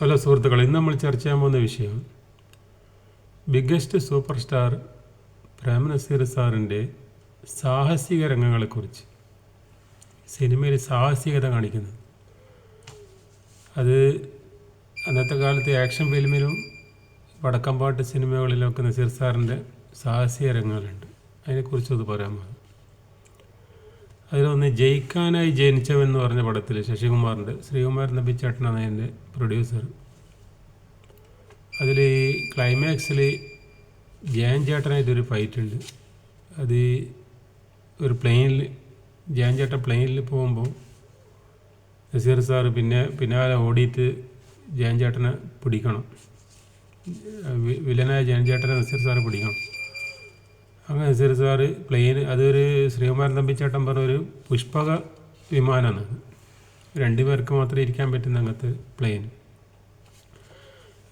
Hello സുഹൃത്തുക്കളെ ഇന്ന് നമ്മൾ ചർച്ച ചെയ്യാൻ പോകുന്ന വിഷയം biggest super star Prem Nazir സാറിന്റെ സാഹസിക രംഗങ്ങളെക്കുറിച്ച്. സിനിമയിൽ സാഹസികത കാണിക്കുന്നത്. അത് അന്നത്തെ കാലത്ത് ആക്ഷൻ ഫിലിമിലും വടക്കമ്പാട്ട് സിനിമകളിലൊക്കെ നസീർ സാറിന്റെ സാഹസിക രംഗങ്ങളുണ്ട്. അതിനെക്കുറിച്ചൊന്ന് പറയാൻ പറയാമോ അതിലൊന്ന് ജയിക്കാനായി ജനിച്ചവൻ എന്ന് പറഞ്ഞ പടത്തിൽ ശശികുമാറിന്റെ ശ്രീകുമാരൻ നബിച്ചേട്ടനാണ് അതിന്റെ പ്രൊഡ്യൂസർ അതിൽ ക്ലൈമാക്സിൽ ജയൻ ചേട്ടനായിട്ടൊരു ഫൈറ്റ് ഉണ്ട്. അത് ഒരു പ്ലെയിനിൽ ജയൻ ചേട്ടൻ പ്ലെയിനിൽ പോകുമ്പോൾ നസീർ സാറ് പിന്നെ പിന്നാലെ ഓടിയിട്ട് ജയൻ ചേട്ടനെ പിടിക്കണം. വില്ലനായ ജയൻ ചേട്ടനെ നസീർ സാറ് പിടിക്കണം. അങ്ങനെ നസീർ സാർ പ്ലെയിൻ അതൊരു ശ്രീകുമാരൻ തമ്പിച്ചേട്ടൻ പറഞ്ഞ ഒരു പുഷ്പക വിമാനമാണ് രണ്ടു പേർക്ക് മാത്രമേ ഇരിക്കാൻ പറ്റുന്ന അങ്ങനത്തെ പ്ലെയിൻ.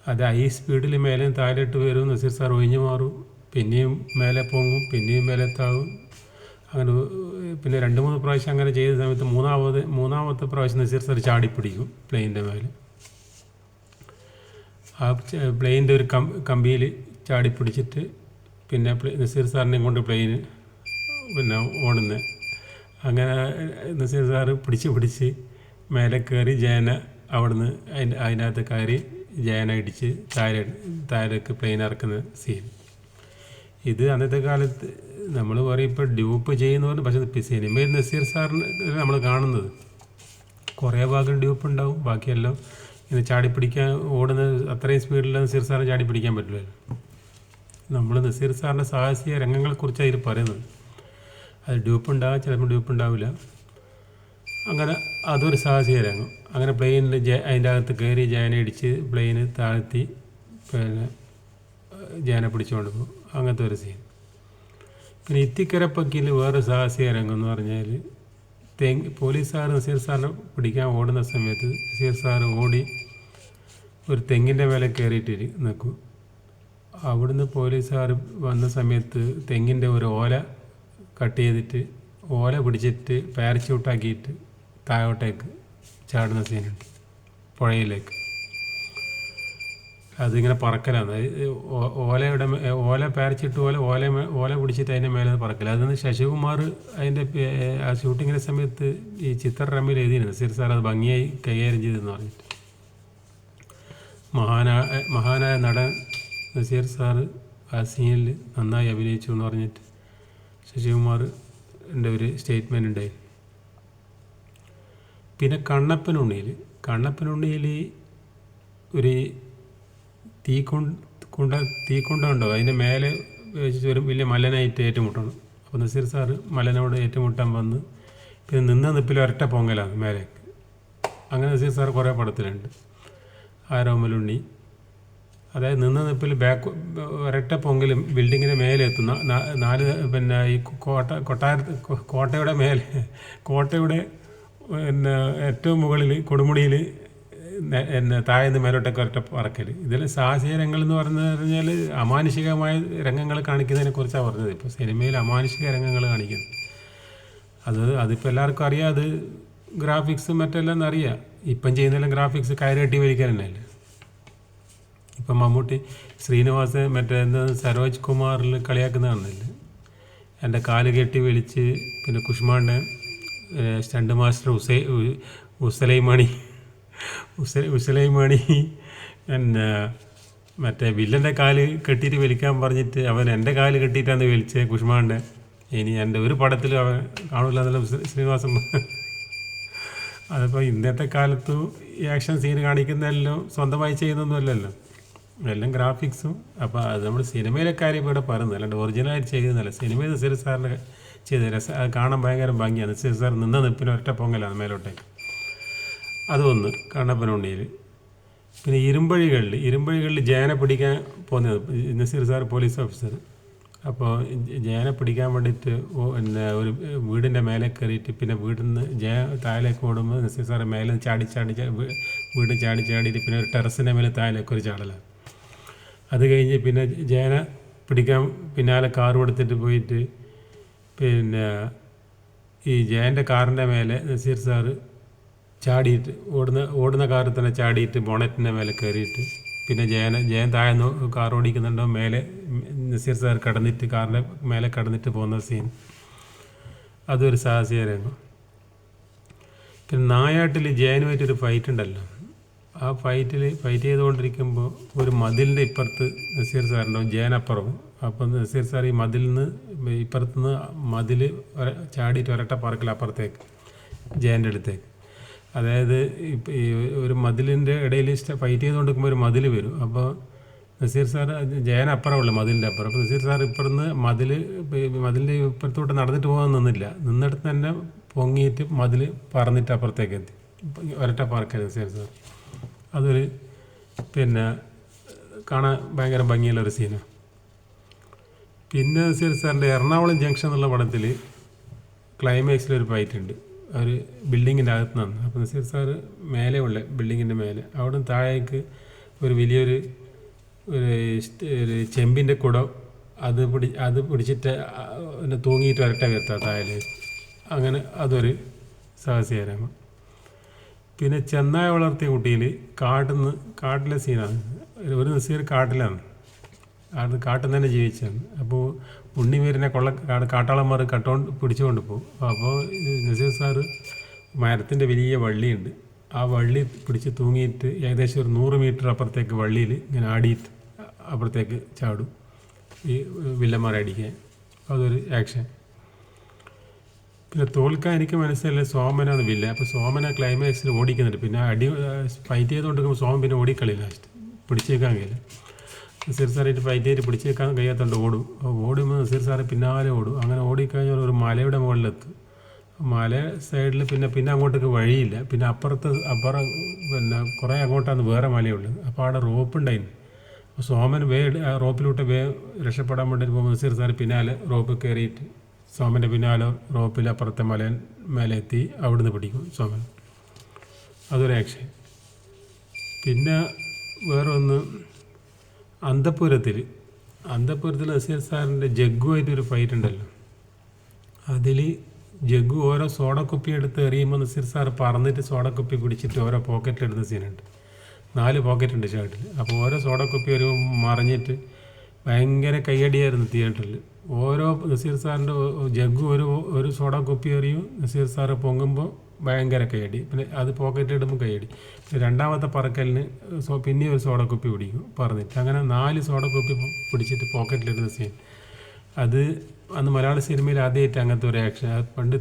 അത് ഹൈ സ്പീഡിൽ മേലെ താഴോട്ട് വരും. നസീർ സാർ ഒഴിഞ്ഞു മാറും. പിന്നെയും മേലെ പൊങ്ങും. പിന്നെയും മേലെ താവും അങ്ങനെ പിന്നെ രണ്ട് മൂന്ന് പ്രാവശ്യം അങ്ങനെ ചെയ്ത സമയത്ത് മൂന്നാമത് മൂന്നാമത്തെ പ്രാവശ്യം നസീർ സാർ ചാടിപ്പിടിക്കും പ്ലെയിനിന്റെ മേലെ. ആ പ്ലെയിനിന്റെ ഒരു കം കമ്പിയിൽ ചാടിപ്പിടിച്ചിട്ട് പിന്നെ നസീർ സാറിനെയും കൊണ്ട് പ്ലെയിൻ പിന്നെ ഓടുന്നത് അങ്ങനെ നസീർ സാറ് പിടിച്ച് പിടിച്ച് മേലെ കയറി ജയന അവിടുന്ന് അതിന്റെ അതിനകത്ത് കയറി ജയന ഇടിച്ച് താഴെ താഴേക്ക് പ്ലെയിൻ ഇറക്കുന്ന സീൻ ഇത് അന്നത്തെ കാലത്ത് നമ്മൾ പറയും ഇപ്പോൾ ഡ്യൂപ്പ് ചെയ്യുന്ന പറഞ്ഞു പക്ഷേ സിനിമയിൽ നസീർ സാറിന് നമ്മൾ കാണുന്നത്. കുറേ ഭാഗം ഡ്യൂപ്പ് ഉണ്ടാവും ബാക്കിയെല്ലാം ഇങ്ങനെ ചാടി പിടിക്കാൻ ഓടുന്ന അത്രയും സ്പീഡിൽ നസീർ സാറിന് ചാടി പിടിക്കാൻ പറ്റില്ലല്ലോ. നമ്മൾ നസീർ സാറിന്റെ സാഹസിക രംഗങ്ങളെക്കുറിച്ചാണ് ഇതിൽ പറയുന്നത്. അത് ഡ്യൂപ്പ് ഉണ്ടാകും ചിലപ്പോൾ ഡ്യൂപ്പ് ഉണ്ടാവില്ല അങ്ങനെ അതൊരു സാഹസിക രംഗം. അങ്ങനെ പ്ലെയിനിൽ ജ അതിന്റെ അകത്ത് കയറി ജാന ഇടിച്ച് പ്ലെയിന് താഴ്ത്തി പിന്നെ ജാന പിടിച്ചുകൊണ്ട് പോകും. അങ്ങനത്തെ ഒരു സീൻ. പിന്നെ ഇത്തിക്കരപ്പക്കിൽ വേറെ സാഹസിക രംഗം എന്ന് പറഞ്ഞാൽ തെങ്ങ് പോലീസുകാർ നസീർ സാറിനെ പിടിക്കാൻ ഓടുന്ന സമയത്ത് നസീർ സാർ ഓടി ഒരു തെങ്ങിന്റെ മേലെ കയറിയിട്ട് നിൽക്കും. അവിടുന്ന് പോലീസുകാർ വന്ന സമയത്ത് തെങ്ങിന്റെ ഒരു ഓല കട്ട് ചെയ്തിട്ട് ഓല പിടിച്ചിട്ട് പാരച്യൂട്ടാക്കിയിട്ട് താഴോട്ടേക്ക് ചാടുന്ന സീനുണ്ട് പുഴയിലേക്ക്. അതിങ്ങനെ പറക്കലാണ്. ഓലയുടെ ഓല പാരച്ചിട്ട് ഓല ഓല ഓല പിടിച്ചിട്ട് അതിന്റെ മേലെ പറക്കല. അതിന് ശശികുമാർ അതിന്റെ ആ ഷൂട്ടിങ്ങിന്റെ സമയത്ത് ഈ ചിത്രരമ്മിൽ എഴുതിയിരുന്നു. സിർ സാർ അത് ഭംഗിയായി കൈകാര്യം ചെയ്തെന്ന് പറഞ്ഞിട്ട്. മഹാനായ മഹാനായ നടൻ നസീർ സാറ് ആ സീനിൽ നന്നായി അഭിനയിച്ചു എന്ന് പറഞ്ഞിട്ട് ശശികുമാറിന്റെ ഒരു സ്റ്റേറ്റ്മെന്റ് ഉണ്ടായി. പിന്നെ കണ്ണപ്പനുണ്ണിയിൽ കണ്ണപ്പനുണ്ണിയിൽ ഒരു തീ കൊണ്ട തീ തീക്കുണ്ട ഉണ്ടോ അതിന്റെ മേലെ വെച്ച് വരും വലിയ മലനായിട്ട് ഏറ്റുമുട്ടണം. അപ്പോൾ നസീർ സാറ് മലനോട് ഏറ്റുമുട്ടാൻ വന്ന് പിന്നെ നിന്ന നിപ്പിൽ ഒരട്ട പൊങ്ങലാണ് മേലേക്ക്. അങ്ങനെ നസീർ സാർ കുറേ പടത്തിലുണ്ട്. ആരോമലുണ്ണി അതായത് നിന്ന നിപ്പിൽ ബാക്ക് ഒരട്ട പൊങ്കിലും ബിൽഡിങ്ങിന്റെ മേലെ എത്തുന്ന നാല് പിന്നെ ഈ കോട്ട കൊട്ടാര കോട്ടയുടെ മേലെ കോട്ടയുടെ പിന്നെ ഏറ്റവും മുകളിൽ കൊടുമുടിയിൽ എന്നെ താഴ്ന്ന് മേലോട്ടൊക്കെ ഒരട്ട പറക്കൽ ഇതിൽ സാഹസിക രംഗങ്ങൾ എന്ന് പറഞ്ഞു കഴിഞ്ഞാൽ അമാനുഷികമായ രംഗങ്ങൾ കാണിക്കുന്നതിനെ കുറിച്ചാണ് പറഞ്ഞത്. ഇപ്പോൾ സിനിമയിൽ അമാനുഷിക രംഗങ്ങൾ കാണിക്കുന്നത് അത് അതിപ്പോൾ എല്ലാവർക്കും അറിയാം. അത് ഗ്രാഫിക്സ് മറ്റെല്ലാം അറിയാം. ഇപ്പം ചെയ്യുന്നതെല്ലാം ഗ്രാഫിക്സ് കയറി കെട്ടി വലിക്കാൻ തന്നെയല്ലേ ഇപ്പം മമ്മൂട്ടി ശ്രീനിവാസ് മറ്റേ സരോജ് കുമാറിൽ കളിയാക്കുന്ന കാണുന്നില്ലേ? എന്റെ കാൽ കെട്ടി വിളിച്ച് പിന്നെ കുഷ്മാണ്ട് സ്റ്റണ്ട് മാസ്റ്റർ ഉസൈ ഉസലൈമണി ഉസ ഉസലൈമണി പിന്നെ മറ്റേ വില്ലന്റെ കാൽ കെട്ടിയിട്ട് വലിക്കാൻ പറഞ്ഞിട്ട് അവൻ എന്റെ കാൽ കെട്ടിയിട്ടാണ് വലിച്ചത് കുഷ്മാണ്ട്. ഇനി എന്റെ ഒരു പടത്തിലും അവൻ കാണില്ല എന്നല്ല ശ്രീനിവാസൻ അതിപ്പോൾ ഇന്നത്തെ കാലത്ത് ഈ ആക്ഷൻ സീൻ കാണിക്കുന്നതെല്ലാം സ്വന്തമായി ചെയ്യുന്നൊന്നുമല്ലല്ലോ. എല്ലാം ഗ്രാഫിക്സും. അപ്പോൾ അത് നമ്മൾ സിനിമയിലെ കാര്യം ഇവിടെ പറയുന്നത്. അല്ലാണ്ട് ഒറിജിനലായിട്ട് ചെയ്യുന്നതല്ല സിനിമയിൽ നസീർ സാറിന്റെ ചെയ്ത രസ കാണാൻ ഭയങ്കര ഭംഗിയാണ്. നസീർ സാർ നിന്ന നിപ്പിന് ഒറ്റ പൊങ്ങലാണ് മേലോട്ടേക്ക്. അതൊന്ന് കണ്ണപ്പനുണ്ണിയിൽ പിന്നെ ഇരുമ്പഴികളിൽ ഇരുമ്പഴികളിൽ ജയനെ പിടിക്കാൻ പോകുന്നത് നസീർ സാർ പോലീസ് ഓഫീസർ. അപ്പോൾ ജയനെ പിടിക്കാൻ വേണ്ടിയിട്ട് പിന്നെ ഒരു വീടിന്റെ മേലെ കയറിയിട്ട് പിന്നെ വീട്ടിൽ നിന്ന് ജയ താഴേക്ക് ഓടുമ്പോൾ നസീർ സാറ് മേലെ ചാടി ചാടി വീട് ചാടി ചാടിയിട്ട് പിന്നെ ഒരു ടെറസിന്റെ മേലെ താഴേക്ക് ഒരു ചാടലാണ്. അത് കഴിഞ്ഞ് പിന്നെ ജയന പിടിക്കാൻ പിന്നാലെ കാർ കൊടുത്തിട്ട് പോയിട്ട് പിന്നെ ഈ ജയന്റെ കാറിന്റെ മേലെ നസീർ സാറ് ചാടിയിട്ട് ഓടുന്ന ഓടുന്ന കാറിൽ തന്നെ ചാടിയിട്ട് ബോണറ്റിന്റെ മേലെ കയറിയിട്ട് പിന്നെ ജയന ജയൻ താഴെ കാർ ഓടിക്കുന്നുണ്ടോ? മേലെ നസീർ സാർ കടന്നിട്ട് കാറിന്റെ മേലെ കടന്നിട്ട് പോകുന്ന സീൻ അതൊരു സാഹസിക രംഗം പിന്നെ നായാട്ടിൽ ജയനുമായിട്ടൊരു ഫൈറ്റ് ഉണ്ടല്ലോ. ആ ഫൈറ്റിൽ ഫൈറ്റ് ചെയ്തുകൊണ്ടിരിക്കുമ്പോൾ ഒരു മതിലിന്റെ ഇപ്പുറത്ത് നസീർ സാറുണ്ടാവും ജേനപ്പുറവും അപ്പം നസീർ സാർ ഈ മതിലിൽ നിന്ന് ഇപ്പുറത്തുനിന്ന് മതിൽ ചാടിയിട്ട് ഒരട്ട പാർക്കിൽ അപ്പുറത്തേക്ക് ജയന്റെ അടുത്തേക്ക്. അതായത് ഈ ഒരു മതിലിന്റെ ഇടയിൽ ഫൈറ്റ് ചെയ്തുകൊണ്ടിരിക്കുമ്പോൾ ഒരു മതിൽ വരും. അപ്പോൾ നസീർ സാർ ജയൻ മതിലിന്റെ അപ്പുറം. അപ്പോൾ നസീർ സാർ ഇപ്പുറന്ന് മതിൽ മതിലിന്റെ ഇപ്പുറത്തോട്ട് നടന്നിട്ട് പോകാൻ നിന്നില്ല. നിന്നിടത്ത് തന്നെ പൊങ്ങിയിട്ട് മതിൽ പറന്നിട്ട് അപ്പുറത്തേക്ക് എത്തി. ഒരട്ട പാർക്കായിരുന്നു നസീർ സാർ അതൊരു പിന്നെ കാണാൻ ഭയങ്കര ഭംഗിയുള്ള ഒരു സീനാണ് പിന്നെ നസീർ സാറിന്റെ എറണാകുളം ജംഗ്ഷൻ എന്നുള്ള പടത്തിൽ ക്ലൈമാക്സിലൊരു ഫൈറ്റ് ഉണ്ട്. ഒരു ബിൽഡിങ്ങിന്റെ അകത്ത് നിന്ന്. അപ്പോൾ നസീർ സാർ മേലെ ഉള്ള ബിൽഡിങ്ങിന്റെ മേലെ അവിടെ താഴേക്ക് ഒരു വലിയൊരു ഒരു ഒരു ചെമ്പിന്റെ കുടം അത് പിടി അത് പിടിച്ചിട്ട് പിന്നെ തൂങ്ങിയിട്ട് വരട്ടെ വരുത്താം താഴെ അങ്ങനെ അതൊരു സാഹസികരമാണ് പിന്നെ ചെന്നായ വളർത്തിയ കുട്ടിയിൽ കാട്ടിൽ നിന്ന് കാട്ടിലെ സീനാണ്. ഒരു നസീർ കാട്ടിലാണ്. അത് കാട്ടിൽ തന്നെ ജീവിച്ചാണ്. അപ്പോൾ ഉണ്ണിമീരിനെ കൊള്ള കാട്ടാളന്മാർ കട്ടോണ്ട് പിടിച്ചുകൊണ്ട് പോകും അപ്പോൾ നസീർ സാറ് മരത്തിന്റെ വലിയ വള്ളിയുണ്ട്. ആ വള്ളി പിടിച്ച് തൂങ്ങിയിട്ട് ഏകദേശം ഒരു നൂറ് മീറ്റർ അപ്പുറത്തേക്ക് വള്ളിയിൽ ഇങ്ങനെ ആടിയിട്ട് അപ്പുറത്തേക്ക് ചാടും. ഈ വില്ലന്മാരെ അടിക്കാൻ. അതൊരു ആക്ഷൻ. പിന്നെ തോൽക്കാൻ എനിക്ക് മനസ്സിലെ സോമനാണ് വില്ല അപ്പോൾ സോമന ക്ലൈമാക്സിൽ ഓടിക്കുന്നുണ്ട്. പിന്നെ അടി ഫൈറ്റ് ചെയ്തുകൊണ്ടിരിക്കുമ്പോൾ സോമൻ പിന്നെ ഓടിക്കളി ലാസ്റ്റ് പിടിച്ചേക്കാൻ കഴിയില്ല. നസീർ സാറായിട്ട് ഫൈറ്റ് ചെയ്ത് പിടിച്ചേക്കാൻ കഴിയാത്തതുകൊണ്ട് ഓടും. ഓടുമ്പോൾ നസീർ സാറ് പിന്നാലെ ഓടും. അങ്ങനെ ഓടിക്കഴിഞ്ഞാൽ ഒരു മലയുടെ മുകളിലെത്തും. മല സൈഡിൽ പിന്നെ പിന്നെ അങ്ങോട്ടേക്ക് വഴിയില്ല. പിന്നെ അപ്പുറത്ത് അപ്പുറം പിന്നെ കുറേ അങ്ങോട്ടാണ് വേറെ മലയുള്ളത്. അപ്പോൾ അവിടെ റോപ്പ് ഉണ്ടായിരുന്നു അപ്പോൾ സോമൻ വേ റോപ്പിലോട്ട് വേ രക്ഷപ്പെടാൻ വേണ്ടി പോകുമ്പോൾ നസീർ സാർ പിന്നാലെ റോപ്പ് കയറിയിട്ട് സോമന്റെ പിന്നാലെ റോപ്പിൽ അപ്പുറത്തെ മല മേലെ എത്തി അവിടുന്ന് പിടിക്കും സോമൻ അതൊരു ആക്ഷൻ പിന്നെ വേറൊന്ന് ഒന്ന് അന്തപ്പുരത്തിൽ അന്തപുരത്തിൽ നസീർ സാറിന്റെ ജഗ്ഗുമായിട്ടൊരു ഫൈറ്റ് ഉണ്ടല്ലോ. അതിൽ ജഗ്ഗു ഓരോ സോഡ കുപ്പി എടുത്ത് എറിയുമ്പോൾ നസീർ സാർ പറന്നിട്ട് സോഡ കുപ്പി പിടിച്ചിട്ട് ഓരോ പോക്കറ്റിലെടുത്ത സീനുണ്ട് നാല് പോക്കറ്റ് ഉണ്ട് ഷർട്ടിൽ അപ്പോൾ ഓരോ സോഡ കുപ്പി ഒരു മറിഞ്ഞിട്ട് ഭയങ്കര കയ്യടിയായിരുന്നു തിയേറ്ററിൽ ഓരോ നസീർ സാറിന്റെ ജഗ്ഗു ഒരു ഒരു സോഡ കുപ്പി എറിയും നസീർ സാറ് പൊങ്ങുമ്പോൾ ഭയങ്കര കയ്യടി പിന്നെ അത് പോക്കറ്റ് ഇടുമ്പോൾ കയ്യടി പിന്നെ രണ്ടാമത്തെ പറക്കലിന് സോ പിന്നെ ഒരു സോഡ കുപ്പി പിടിക്കും പറഞ്ഞിട്ട്. അങ്ങനെ നാല് സോഡ കുപ്പി പിടിച്ചിട്ട് പോക്കറ്റിലിടുന്ന സീൻ അത് അന്ന് മലയാള സിനിമയിൽ ആദ്യമായിട്ട് അങ്ങനത്തെ ഒരു ആക്ഷൻ പണ്ട്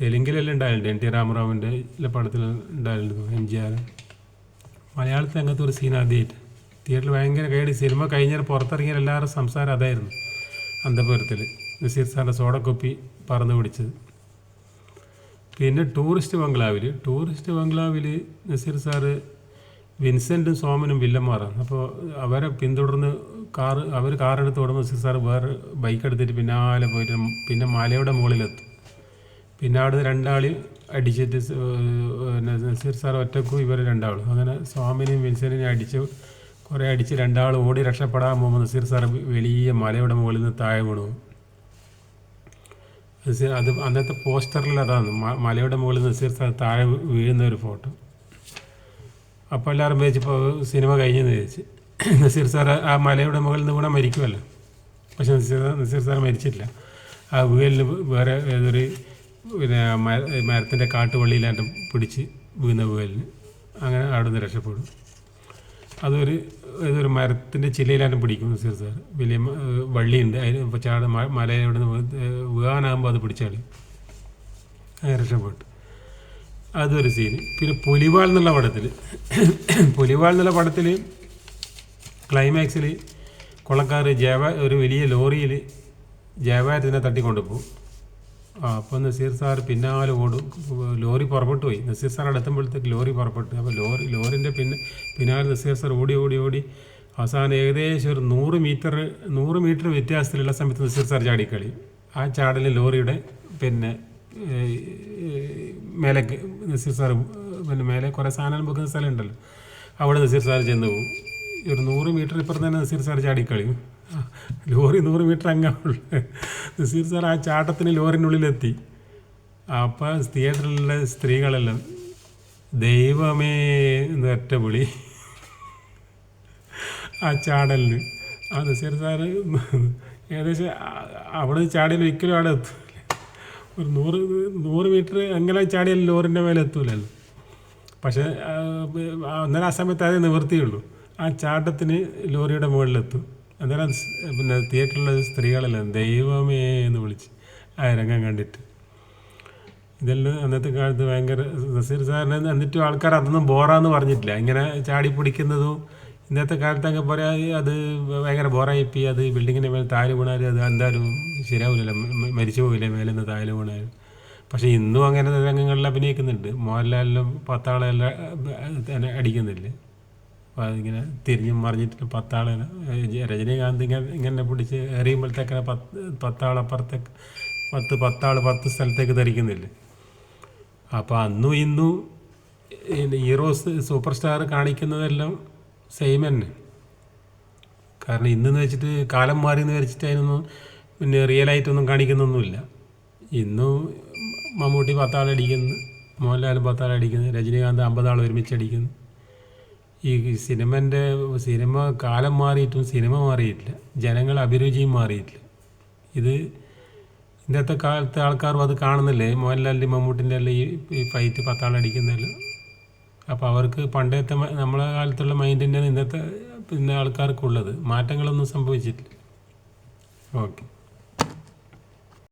തെലുങ്കിലെല്ലാം ഉണ്ടായിട്ടുണ്ട് എൻ ടി രാമറാവിന്റെ പടത്തിൽ ഉണ്ടായിരുന്നു എം ജി ആർ മലയാളത്തിൽ അങ്ങനത്തെ ഒരു സീൻ ആദ്യമായിട്ട് തിയേറ്ററിൽ ഭയങ്കര കൈയടി. സിനിമ കഴിഞ്ഞാൽ പുറത്തിറങ്ങിയാൽ എല്ലാവരും സംസാരം അതായിരുന്നു. അന്തപുരത്തിൽ നസീർ സാറിന്റെ സോഡക്കൊപ്പി പറന്ന് പിടിച്ചത് പിന്നെ ടൂറിസ്റ്റ് ബംഗ്ലാവിൽ ടൂറിസ്റ്റ് ബംഗ്ലാവിൽ നസീർ സാറ് വിൻസെന്റും സോമനും വില്ലന്മാറാണ് അപ്പോൾ അവരെ പിന്തുടർന്ന് കാറ് അവർ കാറെടുത്ത് ഓടുമ്പോൾ നസീർ സാറ് വേറെ ബൈക്ക് എടുത്തിട്ട് പിന്നാലെ പോയിട്ട് പിന്നെ മലയുടെ മുകളിലെത്തും. പിന്നെ അവിടെ രണ്ടാളി അടിച്ചിട്ട് നസീർ സാർ ഒറ്റക്കും ഇവർ രണ്ടാളും. അങ്ങനെ സ്വാമിനെയും വിൻസെന്റിനെയും അടിച്ച് കുറേ അടിച്ച് രണ്ടാൾ ഓടി രക്ഷപ്പെടാൻ പോകുമ്പോൾ നസീർ സാർ വലിയ മലയുടെ മുകളിൽ നിന്ന് താഴെ വീണു. നസീർ അത് അന്നത്തെ പോസ്റ്ററിൽ അതാണ് മലയുടെ മുകളിൽ നസീർ സാർ താഴെ വീഴുന്ന ഒരു ഫോട്ടോ. അപ്പോൾ എല്ലാവരും വിചാരിച്ചപ്പോൾ സിനിമ കഴിഞ്ഞെന്ന് വിചാരിച്ച്. നസീർ സാർ ആ മലയുടെ മുകളിൽ നിന്ന് വീണാൽ മരിക്കുമല്ലോ പക്ഷെ നസീർ നസീർ സാർ മരിച്ചിട്ടില്ല. ആ വീലിന് വേറെ ഏതൊരു പിന്നെ മരത്തിന്റെ കാട്ടുവള്ളിയിലാണ്ട് പിടിച്ച് വീണ വീലിന് അങ്ങനെ അവിടെ നിന്ന് രക്ഷപ്പെടും. അതൊരു ഏതൊരു മരത്തിന്റെ ചില്ലയിലാണ് പിടിക്കുന്നത് സർ സാർ. വലിയ വള്ളിയുണ്ട്. അതിന് ചാട് മ- നിന്ന് വീഴാനാകുമ്പോൾ അത് പിടിച്ചാൽ രക്ഷപ്പെട്ടു. അതൊരു സീന് പിന്നെ പുലിവാൾ എന്നുള്ള പടത്തിൽ പുലിവാൾ എന്നുള്ള പടത്തിൽ ക്ലൈമാക്സിൽ കൊള്ളക്കാർ ജയവ ഒരു വലിയ ലോറിയിൽ ജയവാരത്തിനെ തട്ടിക്കൊണ്ട് പോകും ആ അപ്പോൾ നസീർ സാർ പിന്നാലെ ഓടും. ലോറി പുറപ്പെട്ടു പോയി. നസീർ സാർ അടുത്തുമ്പോഴത്തേക്ക് ലോറി പുറപ്പെട്ടു. അപ്പോൾ ലോറി ലോറിന്റെ പിന്നെ പിന്നാലെ നസീർ സാർ ഓടി ഓടി ഓടി. അവസാനം ഏകദേശം ഒരു നൂറ് മീറ്റർ നൂറ് മീറ്റർ വ്യത്യാസത്തിലുള്ള സമയത്ത് നസീർ സാർ ചാടിക്കളി. ആ ചാടലിൽ ലോറിയുടെ പിന്നെ മേലേക്ക് നസീർ സാർ പിന്നെ മേലെ കുറേ സാധനം വെക്കുന്ന സ്ഥലമുണ്ടല്ലോ. അവിടെ നസീർ സാർ ചെന്ന് പോകും ഒരു നൂറ് മീറ്റർ ഇപ്പുറത്ത് തന്നെ നസീർ സാർ ചാടിക്കളയും. ആ, ലോറി നൂറ് മീറ്റർ അങ്ങാവുള്ള നസീർ സാർ ആ ചാട്ടത്തിന് ലോറിനുള്ളിലെത്തി. അപ്പോൾ തിയേറ്ററിലെ സ്ത്രീകളെല്ലാം ദൈവമേ എന്ന് ഒറ്റ വിളി. ആ ചാടലിന്. ആ നസീർ സാറ് ഏകദേശം അവിടെ ചാടിയാൽ ഒരിക്കലും അവിടെ എത്തൂല. ഒരു നൂറ് നൂറ് മീറ്റർ എങ്ങനെ ചാടിയാലും ലോറിന്റെ മേലെ എത്തൂലല്ലോ. പക്ഷേ അന്നേരം ആ സമയത്ത് അതേ നിവൃത്തിയുള്ളൂ. ആ ചാട്ടത്തിന് ലോറിയുടെ മുകളിലെത്തും. അന്നേരം പിന്നെ തിയേറ്ററിലുള്ള സ്ത്രീകളെല്ലാം ദൈവമേ എന്ന് വിളിച്ച് ആ രംഗം കണ്ടിട്ട്. ഇതെല്ലാം അന്നത്തെ കാലത്ത് ഭയങ്കര നസീർ സാറിന് എന്നിട്ടും ആൾക്കാർ അതൊന്നും ബോറാന്ന് പറഞ്ഞിട്ടില്ല. ഇങ്ങനെ ചാടി പിടിക്കുന്നതും ഇന്നത്തെ കാലത്ത് അങ്ങ് പറയാ അത് ഭയങ്കര പി അത് ബിൽഡിങ്ങിന്റെ മേലെ താൽ വീണാൽ അത് എന്തായാലും ശരിയാവില്ലല്ലോ മരിച്ചു പോയില്ലേ മേലെ നിന്ന് താൽ വീണാൽ പക്ഷേ ഇന്നും അങ്ങനെ രംഗങ്ങളിൽ അഭിനയിക്കുന്നുണ്ട്. മോഹൻലാലിലും പത്താളെല്ലാം അടിക്കുന്നില്ലേ. അതിങ്ങനെ തിരിഞ്ഞും മറിഞ്ഞിട്ട് പത്താളെ രജനീകാന്ത് ഇങ്ങനെ ഇങ്ങനെ പിടിച്ച് എറിയുമ്പോഴത്തേക്കിനെ പത്ത് പത്താളപ്പുറത്തേക്ക് പത്ത് പത്താൾ പത്ത് സ്ഥലത്തേക്ക് ധരിക്കുന്നില്ലേ? അപ്പോൾ അന്നും ഇന്നും ഹീറോസ് സൂപ്പർ സ്റ്റാർ കാണിക്കുന്നതെല്ലാം സെയിം തന്നെ. കാരണം ഇന്നെന്ന് വെച്ചിട്ട് കാലം മാറി എന്ന് വെച്ചിട്ട് അതിനൊന്നും പിന്നെ റിയലായിട്ടൊന്നും കാണിക്കുന്നൊന്നുമില്ല. ഇന്നും മമ്മൂട്ടി പത്താളടിക്കുന്നു മോഹൻലാൽ പത്താളടിക്കുന്നു രജനീകാന്ത് അമ്പതാൾ ഒരുമിച്ച് അടിക്കുന്നു ഈ സിനിമന്റെ സിനിമ കാലം മാറിയിട്ടും സിനിമ മാറിയിട്ടില്ല. ജനങ്ങൾ അഭിരുചിയും മാറിയിട്ടില്ല. ഇത് ഇന്നത്തെ കാലത്തെ ആൾക്കാരും അത് കാണുന്നില്ലേ? മോഹൻലാലിന്റെ മമ്മൂട്ടിന്റെ എല്ലാം ഈ ഫൈറ്റ് പത്താളടിക്കുന്നല്ലോ അപ്പോൾ അവർക്ക് പണ്ടത്തെ നമ്മളെ കാലത്തുള്ള മൈൻഡിന്റെ ഇന്നത്തെ പിന്നെ ആൾക്കാർക്കുള്ളത്. മാറ്റങ്ങളൊന്നും സംഭവിച്ചിട്ടില്ല. ഓക്കെ.